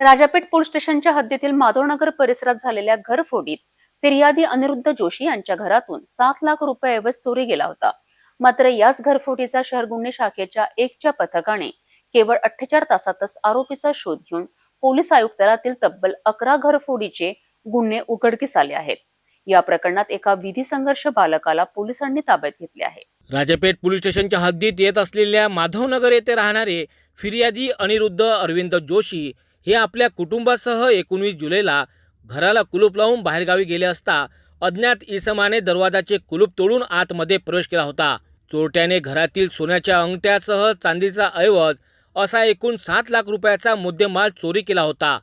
Rajapeth police स्टेशनच्या हद्दीतील माधवनगर परिसरात झालेल्या घरफोडीत फिर्यादी अनिरुद्ध जोशी यांच्या घरातून सात लाख रुपये चोरी गेला होता. मात्र याच घरफोडीचा शहर गुन्हे शाखेच्या एकच्या पथकाने केवळ अठ्ठेचाळ तासातच आरोपीचा शोध घेऊन पोलीस आयुक्तालयातील तब्बल अकरा घरफोडीचे गुन्हे उघडकीस आले आहेत. या प्रकरणात एका विधी संघर्ष बालकाला पोलिसांनी ताब्यात घेतले आहे. राजापेठ पोलीस स्टेशनच्या हद्दीत येत असलेल्या माधवनगर येथे राहणारे फिर्यादी अनिरुद्ध अरविंद जोशी हे आपल्या कुटुंबासह एकोणवीस जुलैला घराला कुलूप लावून बाहेरगावी गेले असता अज्ञात इसमाने दरवाजाचे कुलूप तोडून आतमध्ये प्रवेश केला होता. चोरट्याने घरातील सोन्याच्या अंगठ्यासह चांदीचा ऐवज असा एकूण सात लाख रुपयाचा मुद्देमाल चोरी केला होता.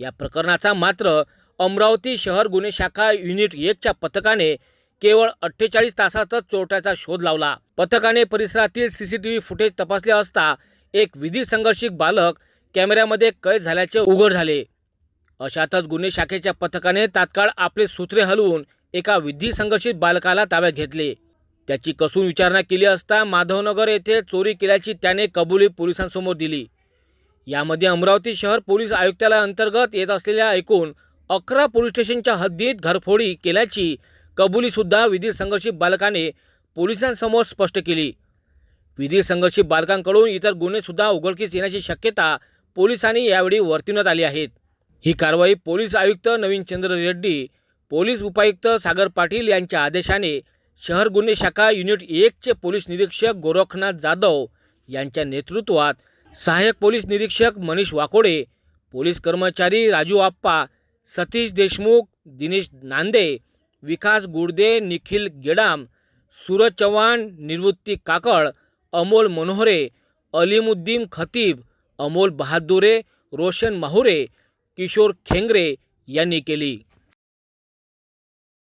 या प्रकरणाचा मात्र अमरावती शहर गुन्हे शाखा युनिट एकच्या पथकाने केवळ अठ्ठेचाळीस तासातच चोरट्याचा शोध लावला. पथकाने परिसरातील सीसीटीव्ही फुटेज तपासले असता एक विधी संघर्षित बालक कॅमेऱ्यामध्ये कैद झाल्याचे उघड झाले. अशातच गुन्हे शाखेच्या पथकाने तात्काळ आपले सूत्रे हलवून एका विधी संघर्षित बालकाला ताब्यात घेतले. त्याची कसून विचारणा केली असता माधवनगर येथे चोरी केल्याची त्याने कबुली पोलिसांसमोर दिली. यामध्ये अमरावती शहर पोलीस आयुक्तालयाअंतर्गत येत असलेल्या एकूण अकरा पोलीस स्टेशनच्या हद्दीत घरफोडी केल्याची कबुलीसुद्धा विधी संघर्षित बालकाने पोलिसांसमोर स्पष्ट केली. विधी संघर्षित बालकांकडून इतर गुन्हेसुद्धा उघडकीस येण्याची शक्यता पोलिसांनी यावेळी वर्तवण्यात आली आहेत. ही कारवाई पोलीस आयुक्त नवीन चंद्र रेड्डी पोलीस उपायुक्त सागर पाटील यांच्या आदेशाने शहर गुन्हे शाखा युनिट एकचे पोलीस निरीक्षक गोरखनाथ जाधव यांच्या नेतृत्वात सहाय्यक पोलीस निरीक्षक मनीष वाकोडे पोलीस कर्मचारी राजू आप्पा सतीश देशमुख दिनेश नांदे विकास गुडदे निखिल गेडाम सूरज चव्हाण निवृत्ती काकळ अमोल मनोहरे अलीमुद्दीन खतीब अमोल बहादुरे रोशन माहुरे किशोर खेंगरे यांनी केली.